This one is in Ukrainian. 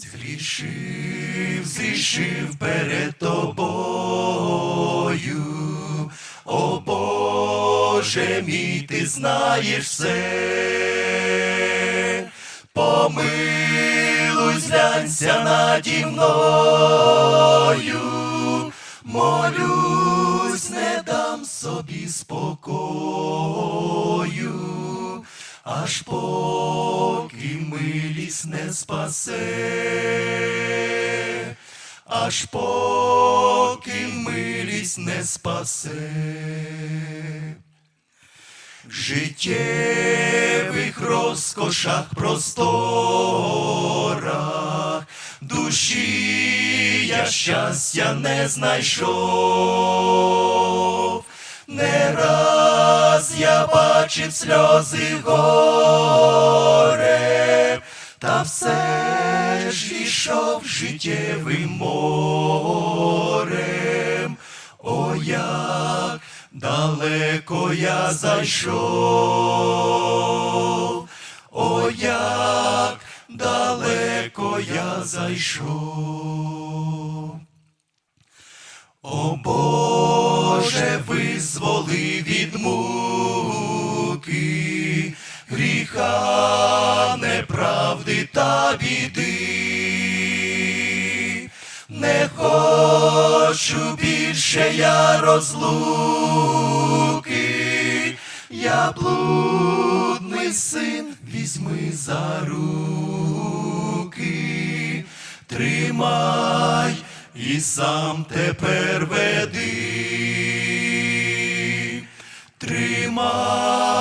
Згрішив, згрішив перед тобою, о Боже мій, ти знаєш все. Помилуй, зглянься наді мною, молюсь, не дам собі спокою, аж поки милість не спасе, аж поки милість не спасе. В життєвих розкошах просторах душі я щастя не знайшов. Не раз бачив сльози горе, та все ж ішов життєвим морем. О, як далеко я зайшов, о, як далеко я зайшов. О Боже, визволи від муки, неправди та біди. Не хочу більше я розлуки, я блудний син, візьми за руки, тримай і сам тепер веди, тримай